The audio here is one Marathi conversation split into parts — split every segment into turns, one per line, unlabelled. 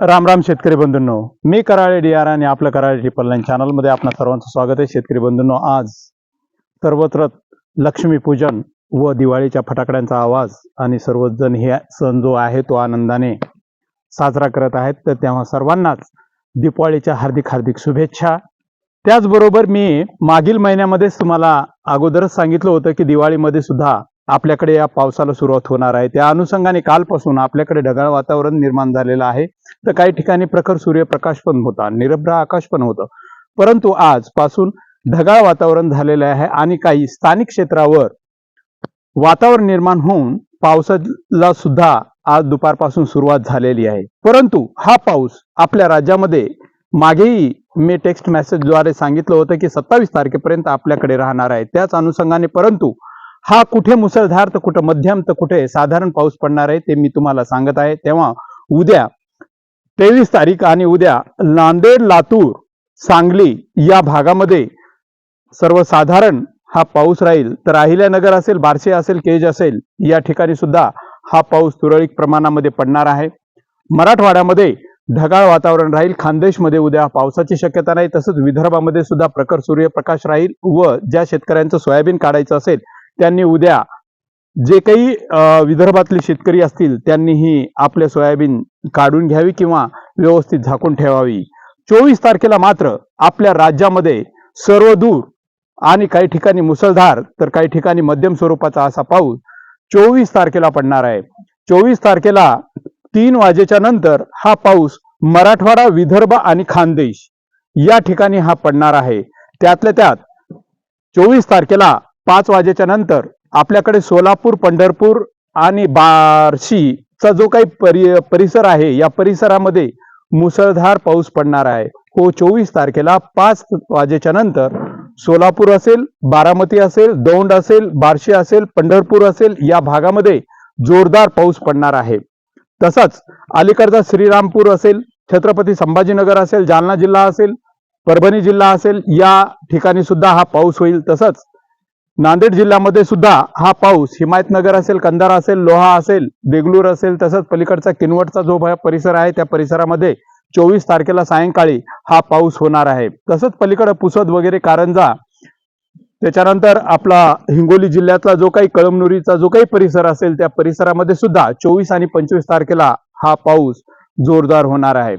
राम राम शेतकरी बंधूंनो. मी कराळे डी आर आणि आपलं कराळे टिपल चॅनलमध्ये आपणा सर्वांचं स्वागत आहे. शेतकरी बंधूंनो आज सर्वत्र लक्ष्मीपूजन व दिवाळीच्या फटाकड्यांचा आवाज आणि सर्वजण हे सण जो आहे तो आनंदाने साजरा करत आहेत. तर तेव्हा सर्वांनाच दीपावलीच्या हार्दिक हार्दिक शुभेच्छा. त्याचबरोबर मी मागील महिन्यामध्येच तुम्हाला अगोदरच सांगितलं होतं की दिवाळीमध्ये सुद्धा आपल्याकडे या पावसाला सुरुवात होणार आहे. त्या अनुषंगाने कालपासून आपल्याकडे ढगाळ वातावरण निर्माण झालेलं आहे. तर काही ठिकाणी प्रखर सूर्यप्रकाश पण होता. निरभ्र आकाश पण होतं. परंतु आजपासून ढगाळ वातावरण झालेलं आहे आणि काही स्थानिक क्षेत्रावर वातावरण निर्माण होऊन पावसाला सुद्धा आज दुपारपासून सुरुवात झालेली आहे. परंतु हा पाऊस आपल्या राज्यामध्ये मागेही मी टेक्स्ट मेसेजद्वारे सांगितलं होतं की सत्तावीस तारखेपर्यंत आपल्याकडे राहणार आहे. त्याच अनुषंगाने परंतु हा कुठे मुसळधार तर कुठं मध्यम तर कुठे साधारण पाऊस पडणार आहे ते मी तुम्हाला सांगत आहे. तेव्हा उद्या तेवीस तारीख आणि उद्या नांदेड लातूर सांगली या भागामध्ये सर्वसाधारण हा पाऊस राहील. तर अहिल्यानगर असेल बारसे असेल केज असेल या ठिकाणी सुद्धा हा पाऊस तुरळक प्रमाणामध्ये पडणार आहे. मराठवाड्यामध्ये ढगाळ वातावरण राहील. खानदेशमध्ये उद्या पावसाची शक्यता नाही. तसंच विदर्भामध्ये सुद्धा प्रखर सूर्यप्रकाश राहील व ज्या शेतकऱ्यांचं सोयाबीन काढायचं असेल त्यांनी उद्या जे काही विदर्भातले शेतकरी असतील त्यांनीही आपले सोयाबीन काढून घ्यावी किंवा व्यवस्थित झाकून ठेवावी. चोवीस तारखेला मात्र आपल्या राज्यामध्ये सर्वदूर आणि काही ठिकाणी मुसळधार तर काही ठिकाणी मध्यम स्वरूपाचा असा पाऊस चोवीस तारखेला पडणार आहे. चोवीस तारखेला तीन वाजेच्या नंतर हा पाऊस मराठवाडा विदर्भ आणि खानदेश या ठिकाणी हा पडणार आहे. त्यातल्या त्यात चोवीस तारखेला पाच वाजेच्या नंतर आपल्याकडे सोलापूर पंढरपूर आणि बार्शीचा जो काही परि परिसर आहे या परिसरामध्ये मुसळधार पाऊस पडणार आहे. हो चोवीस तारखेला पाच वाजेच्या नंतर सोलापूर असेल बारामती असेल दौंड असेल बार्शी असेल पंढरपूर असेल या भागामध्ये जोरदार पाऊस पडणार आहे. तसंच अलीकडचा श्रीरामपूर असेल छत्रपती संभाजीनगर असेल जालना जिल्हा असेल परभणी जिल्हा असेल या ठिकाणी सुद्धा हा पाऊस होईल तसंच नांदेड जिल्ह्यामध्ये सुद्धा हा पाऊस हिमायतनगर असेल कंधारा असेल लोहा असेल देगलूर असेल तसंच पलीकडचा किनवटचा जो परिसर आहे त्या परिसरामध्ये चोवीस तारखेला सायंकाळी हा पाऊस होणार आहे. तसंच पलीकडे पुसद वगैरे कारंजा त्याच्यानंतर आपला हिंगोली जिल्ह्यातला जो काही कळमनुरीचा जो काही परिसर असेल त्या परिसरामध्ये सुद्धा चोवीस आणि पंचवीस तारखेला हा पाऊस जोरदार होणार आहे.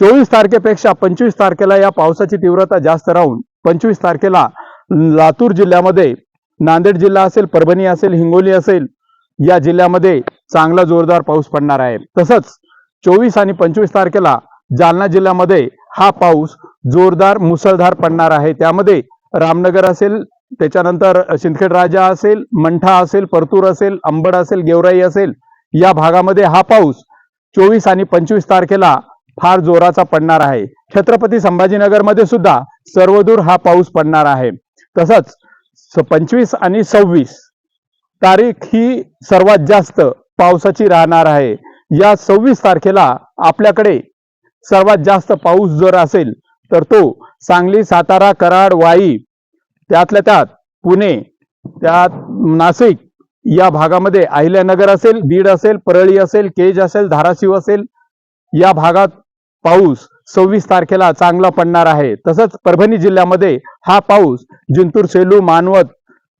चोवीस तारखेपेक्षा पंचवीस तारखेला या पावसाची तीव्रता जास्त राहून पंचवीस तारखेला लातूर जिल्ह्यामध्ये नांदेड जिल्हा असेल परभणी असेल हिंगोली असेल या जिल्ह्यामध्ये चांगला जोरदार पाऊस पडणार आहे. तसंच चोवीस आणि पंचवीस तारखेला जालना जिल्ह्यामध्ये हा पाऊस जोरदार मुसळधार पडणार आहे. त्यामध्ये रामनगर असेल त्याच्यानंतर सिंदखेड राजा असेल मंठा असेल परतूर असेल अंबड असेल गेवराई असेल या भागामध्ये हा पाऊस चोवीस आणि पंचवीस तारखेला फार जोराचा पडणार आहे. छत्रपती संभाजीनगरमध्ये सुद्धा सर्वदूर हा पाऊस पडणार आहे. तसंच पंचवीस आणि सव्वीस तारीख ही सर्वात जास्त पावसाची राहणार आहे. या सव्वीस तारखेला आपल्याकडे सर्वात जास्त पाऊस जर असेल तर तो सांगली सातारा कराड वाई त्यातल्या त्यात पुणे त्यात नाशिक या भागामध्ये अहिल्यानगर असेल बीड असेल परळी असेल केज असेल धाराशिव असेल या भागात पाऊस सव्वीस तारखेला चांगला पडणार आहे. तसंच परभणी जिल्ह्यामध्ये हा पाऊस जिंतूर सेलू मानवत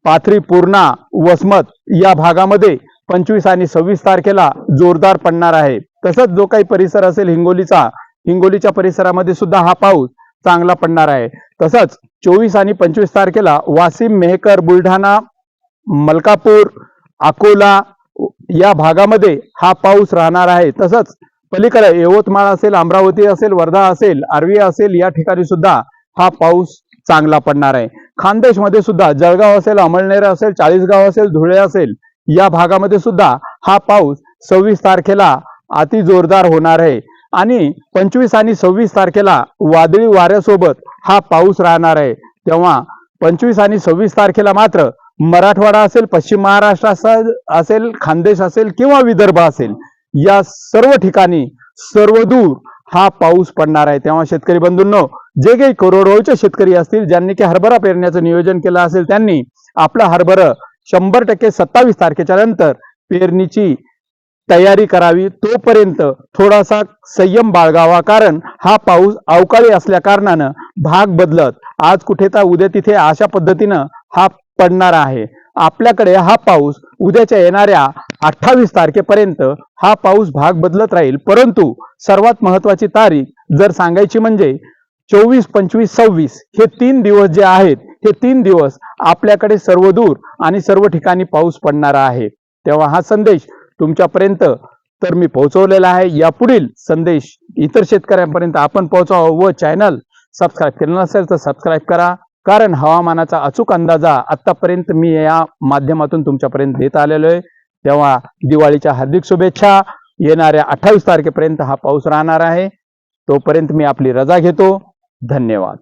पाथरी पूर्णा वसमत या भागामध्ये पंचवीस आणि सव्वीस तारखेला जोरदार पडणार आहे. तसंच जो काही परिसर असेल हिंगोलीचा हिंगोलीच्या परिसरामध्ये सुद्धा हा पाऊस चांगला पडणार आहे. तसंच चोवीस आणि पंचवीस तारखेला वाशिम मेहकर बुलढाणा मलकापूर अकोला या भागामध्ये हा पाऊस राहणार आहे. तसंच पलीकडे यवतमाळ असेल अमरावती असेल वर्धा असेल आर्वी असेल या ठिकाणी सुद्धा हा पाऊस चांगला पडणार आहे. खानदेशमध्ये सुद्धा जळगाव असेल अमळनेर असेल चाळीसगाव असेल धुळे असेल या भागामध्ये सुद्धा हा पाऊस सव्वीस तारखेला अति जोरदार होणार आहे. आणि पंचवीस आणि सव्वीस तारखेला वादळी वाऱ्यासोबत हा पाऊस राहणार आहे. तेव्हा पंचवीस आणि सव्वीस तारखेला मात्र मराठवाडा असेल पश्चिम महाराष्ट्र असेल असेल खानदेश असेल किंवा विदर्भ असेल या सर्व ठिकाणी सर्वदूर हा पाऊस पडणार आहे. तेव्हा शेतकरी बंधूंनो जे काही करोडोचे शेतकरी असतील ज्यांनी की हरभरा पेरण्याचं नियोजन केलं असेल त्यांनी आपलं हरभरं शंभर टक्के सत्तावीस तारखेच्या नंतर पेरणीची तयारी करावी. तोपर्यंत थोडासा संयम बाळगावा कारण हा पाऊस अवकाळी असल्या कारणानं भाग बदलत आज कुठे तर उद्या तिथे अशा पद्धतीनं हा पडणार आहे. आपल्याकडे हा पाऊस उद्याच्या येणाऱ्या अठ्ठावीस तारखेपर्यंत हा पाऊस भाग बदलत राहील. परंतु सर्वात महत्वाची तारीख जर सांगायची म्हणजे चोवीस पंचवीस सव्वीस हे तीन दिवस जे आहेत हे तीन दिवस आपल्याकडे सर्व दूर आणि सर्व ठिकाणी पाऊस पडणारा आहे. तेव्हा हा संदेश तुमच्यापर्यंत तर मी पोहोचवलेला आहे. यापुढील संदेश इतर शेतकऱ्यांपर्यंत आपण पोहोचावा व चॅनल सबस्क्राईब केलं नसेल तर सबस्क्राईब करा. कारण हवामानाचा अचूक अंदाजा आतापर्यंत मी या माध्यमातून तुमच्यापर्यंत देत आलेलो आहे. तेव्हा दिवाळीच्या हार्दिक शुभेच्छा. येणाऱ्या अठ्ठावीस तारखेपर्यंत हा पाऊस राहणार आहे. तोपर्यंत मी आपली रजा घेतो. धन्यवाद.